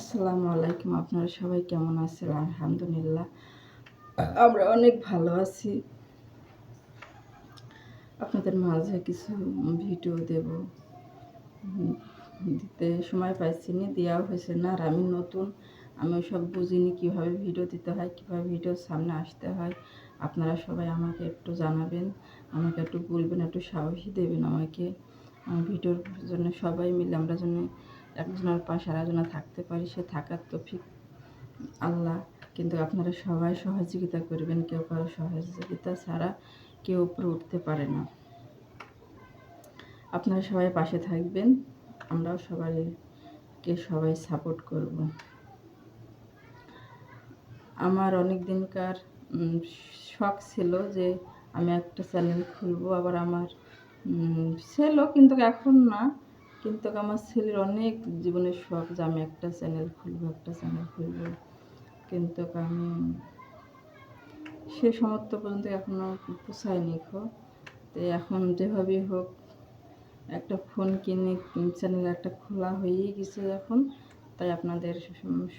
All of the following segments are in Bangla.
আসসালামু আলাইকুম আপনারা সবাই কেমন আছেন? আলহামদুলিল্লাহ। আমরা অনেক ভালো আছি। আপনাদের মাঝে কিছু ভিডিও দেব। দিতে সময় পাইছি না দেওয়া হয়েছে না। আর আমি নতুন আমি সব বুঝিনি কীভাবে ভিডিও দিতে হয় কীভাবে ভিডিওর সামনে আসতে হয়। আপনারা সবাই আমাকে একটু জানাবেন আমাকে একটু বলবেন একটু সাহসী দেবেন আমাকে। ভিডিওর জন্য সবাই মিলে আমরা যেন একজনের পাশে আরেকজনে থাকতে পারি, সে থাকার তো ঠিক আল্লাহ। কিন্তু আপনারা সবাই সহযোগিতা করবেন, কেউ কারও সহযোগিতা ছাড়া কেউ উপরে উঠতে পারে না। আপনারা সবাই পাশে থাকবেন, আমরাও সবাইকে সবাই সাপোর্ট করব। আমার অনেক দিনকার শখ ছিল যে আমি একটা চ্যানেল খুলবো, আবার আমার ছিল কিন্তু এখন না। কিন্তু আমার ছেলের অনেক জীবনের শখ যে আমি একটা চ্যানেল খুলবো, একটা চ্যানেল খুলবো। কিন্তু আমি সে সমর্থ পর্যন্ত এখনও পোষায়নি খো তো এখন যেভাবেই হোক, একটা ফোন কিনে চ্যানেল একটা খোলা হয়েই গেছে এখন। তাই আপনাদের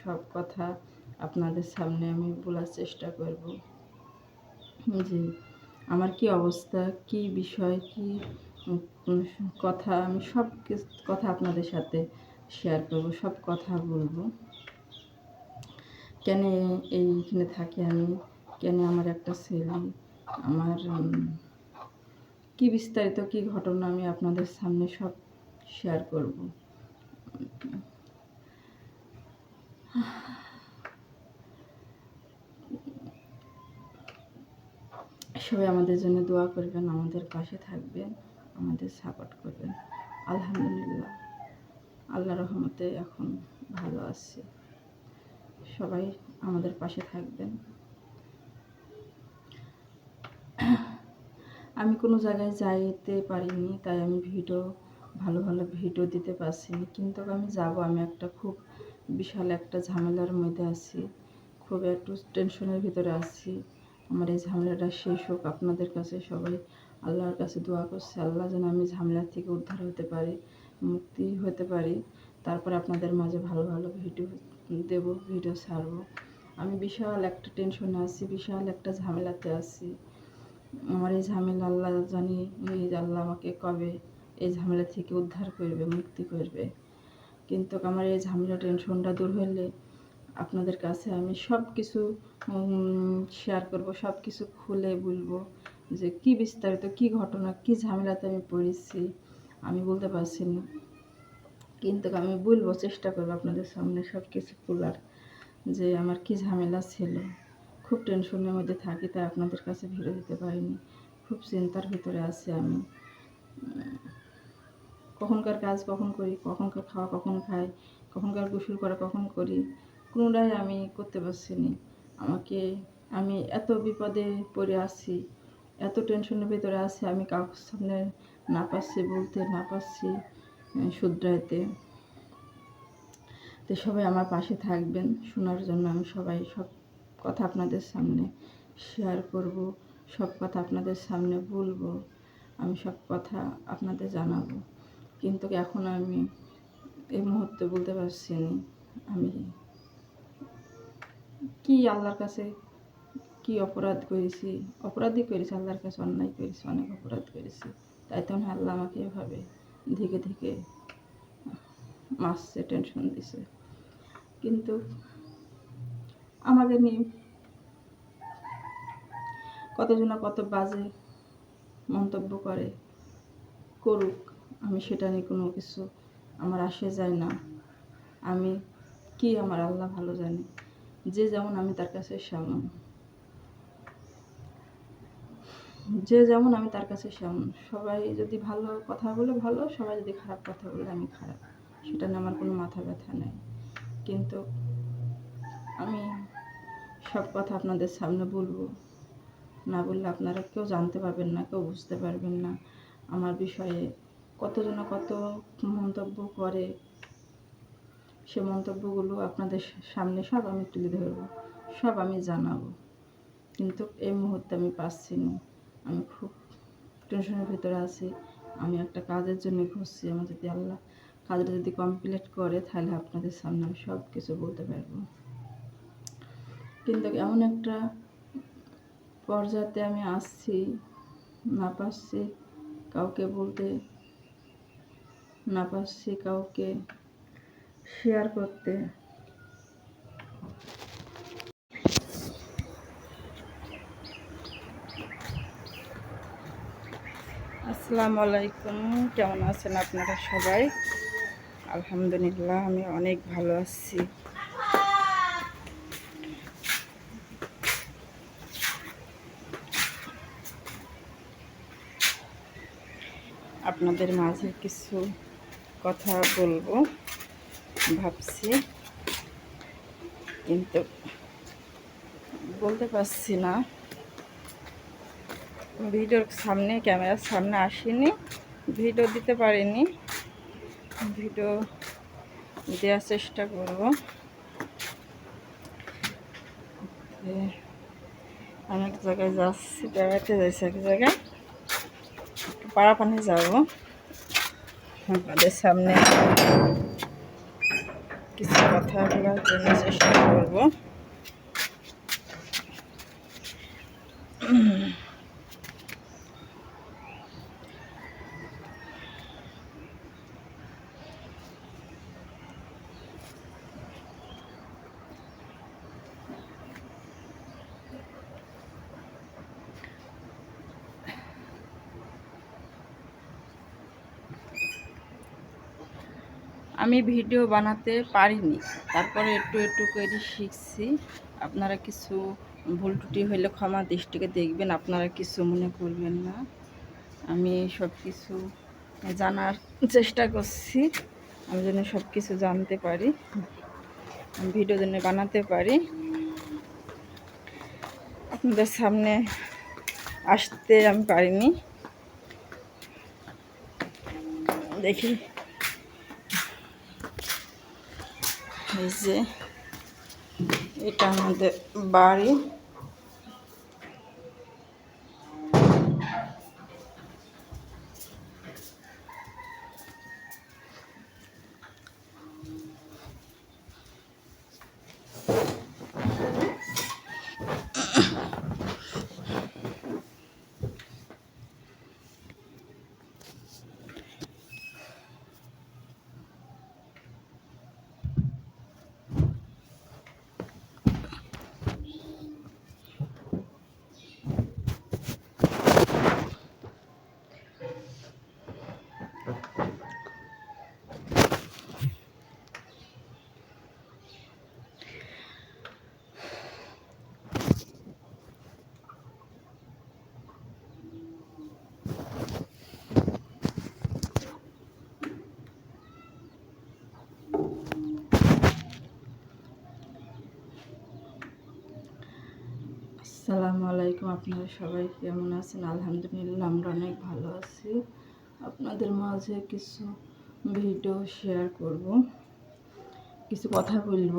সব কথা আপনাদের সামনে আমি বলার চেষ্টা করব। যে আমার কি অবস্থা, কি বিষয়, কি কথা, আমি সব কথা আপনাদের সাথে শেয়ার করব, সব কথা বলব। কেন এইখানে থাকি আমি? কেন আমার একটা ছেলে? আমার কি বিস্তারিত, কি ঘটনা আমি আপনাদের সামনে সব শেয়ার করব? সবাই আমাদের জন্য দোয়া করবেন, আমাদের পাশে থাকবেন। আমাদের সাপোর্ট করবেন। আলহামদুলিল্লাহ। আল্লাহ রহমতে এখন ভালো আছি। সবাই আমাদের পাশে থাকবেন। আমি কোনো জায়গায় যাইতে পারিনি, তাই আমি ভিডিও, ভালো ভালো ভিডিও দিতে পারছিনি। কিন্তু আমি যাব, আমি একটা খুব বিশাল একটা ঝামেলার মধ্যে আছি। খুব একটু টেনশনের ভিতরে আছি। আমার এই ঝামেলাটা শেষ হোক। আপনাদের কাছে সবাই আল্লাহর কাছে দোয়া করছে, আল্লাহ যেন আমি ঝামেলা থেকে উদ্ধার হতে পারি, মুক্তি হতে পারি। তারপর আপনাদের মাঝে ভালো ভালো ভিডিও দেব, ভিডিও ছাড়বো। আমি বিশাল একটা টেনশনে আছি, বিশাল একটা ঝামেলাতে আছি। আমার এই ঝামেলা আল্লাহ জানি, এই আল্লাহ আমাকে কবে এই ঝামেলা থেকে উদ্ধার করবে, মুক্তি করবে। কিন্তু আমার এই ঝামেলা টেনশনটা দূর হলে আপনাদের কাছে আমি সব কিছু শেয়ার করব সব কিছু খুলে বলব। যে কি বিস্তারিত, কি ঘটনা, কি ঝামেলাতে আমি পড়েছি, আমি বলতে পারছি না। কিন্তু আমি বলব, চেষ্টা করব আপনাদের সামনে সব কিছু খোলার যে আমার কি ঝামেলা ছিল। খুব টেনশনের মধ্যে থাকি, তাই আপনাদের কাছে ভিড়ে দিতে পারিনি। খুব চিন্তার ভিতরে আছি আমি। কখনকার কাজ কখন করি, কখনকার খাওয়া কখন খাই, কখনকার গোসল করা কখন করি, কোনোটাই আমি করতে পারছি না। আমাকে, আমি এত বিপদে পড়ে আছি এত টেনশনের ভিতরে আছে, আমি কাউর সামনে না পারছি বলতে, না পারছি শুধরাইতে। তো সবাই আমার পাশে থাকবেন, শোনার জন্য আমি সবাই সব কথা আপনাদের সামনে শেয়ার করব, সব কথা আপনাদের সামনে বলব, আমি সব কথা আপনাদের জানাব। কিন্তু এখন আমি এই মুহূর্তে বলতে পারছি না, আমি কি আল্লাহর কাছে কি অপরাধ করেছি? অপরাধই করেছি, আল্লাহর কাছে অন্যায় করেছি, অনেক অপরাধ করেছি। তাই তখন আল্লাহ আমাকে এভাবে ধীকে ধীকে মাসছে টেনশন দিছে। কিন্তু আমাদের নিয়ে কতজনা কত বাজে মন্তব্য করে, করুক, আমি সেটা নিয়ে কোনো কিছু আমার আসে যায় না। আমি কি আমার আল্লাহ ভালো জানে? যে যেমন আমি তার কাছে সেমন যে যেমন আমি তার কাছে সেমন সবাই যদি ভালো কথা বলে ভালো, সবাই যদি খারাপ কথা বলে আমি খারাপ। সেটা নিয়ে আমার কোনো মাথা ব্যথা নেই। কিন্তু আমি সব কথা আপনাদের সামনে বলব। না বললে আপনারা কেউ জানতে পারবেন না, কেউ বুঝতে পারবেন না আমার বিষয়ে কতজন কত মন্তব্য করে। সে মন্তব্যগুলো আপনাদের সামনে সব আমি তুলে ধরবো, সব আমি জানাব। কিন্তু এই মুহূর্তে আমি পাচ্ছি না। আমি খুব টেনশনের ভিতরে আছি। আমি একটা কাজের জন্য খুঁজছি আমার যদি আল্লাহ কাজটা যদি কমপ্লিট করে, তাহলে আপনাদের সামনে আমি সব কিছু বলতে পারব। কিন্তু এমন একটা পর্যায়ে আমি আসছি, না পারছি কাউকে বলতে, না পারছি কাউকে শেয়ার করতে। আসসালামু আলাইকুম। কেমন আছেন আপনারা সবাই? আলহামদুলিল্লাহ, আমি অনেক ভালো আছি। আপনাদের মাঝে কিছু কথা বলব, ভাবছি। কিন্তু বলতে পারছি না। ভিডিওর সামনে, ক্যামেরার সামনে আসিনি। ভিডিও দিতে পারিনি। ভিডিও দেওয়ার চেষ্টা করব। আমি এক জায়গায় যাচ্ছি বেড়াতে যাচ্ছি এক জায়গায়। একটু পাড়াপানি যাব। আপনাদের সামনে কিছু কথা বলার জন্য চেষ্টা করব। আমি ভিডিও বানাতে পারিনি। তারপরে একটু একটু করে শিখছি। আপনারা কিছু ভুল ত্রুটি হইলে ক্ষমা দৃষ্টিকে দেখবেন, আপনারা কিছু মনে করবেন না। আমি সব কিছু জানার চেষ্টা করছি। আমি যেন সব কিছু জানতে পারি ভিডিও যেন বানাতে পারি। আপনাদের সামনে আসতে আমি পারিনি। দেখি। এই যে এটা আমাদের বাড়ি। আসসালামু আলাইকুম, আপনারা সবাই কেমন আছেন? আলহামদুলিল্লাহ, আমরা অনেক ভালো আছি। আপনাদের মাঝে কিছু ভিডিও শেয়ার করব। কিছু কথা বলব।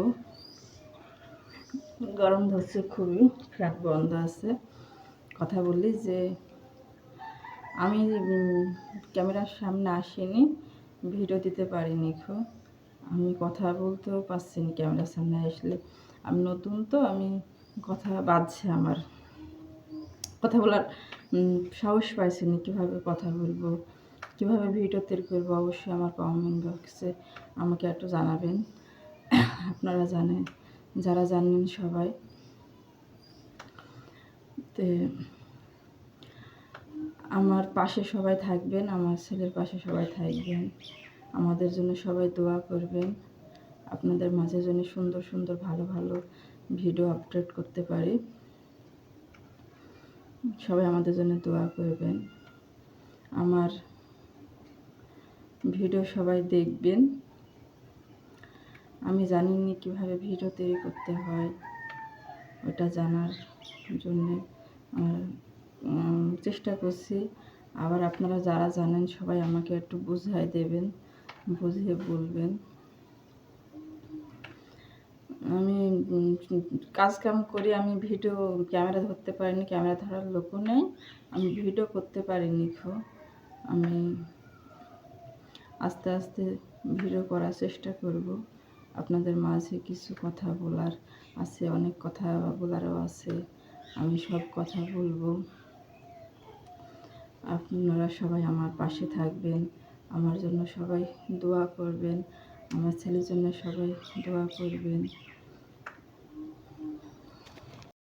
গরম ধরছে খুবই ফ্যাট বন্ধ আছে। কথা বলি যে, আমি ক্যামেরার সামনে আসিনি, ভিডিও দিতে পারিনি খুব। আমি কথা বলতেও পারছি না ক্যামেরার সামনে আসলে। আমি নতুন তো, আমি কথা বাজছে আমার। কথা বলার সাহস পাইছি না কীভাবে কথা বলব, কীভাবে ভিডিও তৈরি করব, অবশ্যই আমার কমেন্ট বক্সে আমাকে একটু জানাবেন। আপনারা জানেন, যারা জানেন সবাই। তে, আমার পাশে সবাই থাকবেন, আমার ছেলের পাশে সবাই থাকবেন। আমাদের জন্য সবাই দোয়া করবেন। আপনাদের মাঝে যেন সুন্দর সুন্দর, ভালো ভালো ভিডিও আপডেট করতে পারি। সবাই আমাদের জন্য দোয়া করবেন। আমার ভিডিও সবাই দেখবেন। আমি জানি না কীভাবে ভিডিও তৈরি করতে হয়। ওটা জানার জন্যে আমার চেষ্টা করছি। আবার আপনারা যারা জানেন সবাই আমাকে একটু বুঝাই দেবেন, বুঝিয়ে বলবেন। আমি উম, কাজ কাম করি আমি ভিডিও ক্যামেরা ধরতে পারিনি ক্যামেরা ধরার লোকও নেই আমি ভিডিও করতে পারিনি খুব আমি আস্তে আস্তে ভিডিও করার চেষ্টা করব। আপনাদের মাঝে কিছু কথা বলার আছে অনেক কথা বলারও আছে আমি সব কথা বলব। আপনারা সবাই আমার পাশে থাকবেন আমার জন্য সবাই দোয়া করবেন আমার ছেলের জন্য সবাই দোয়া করবেন।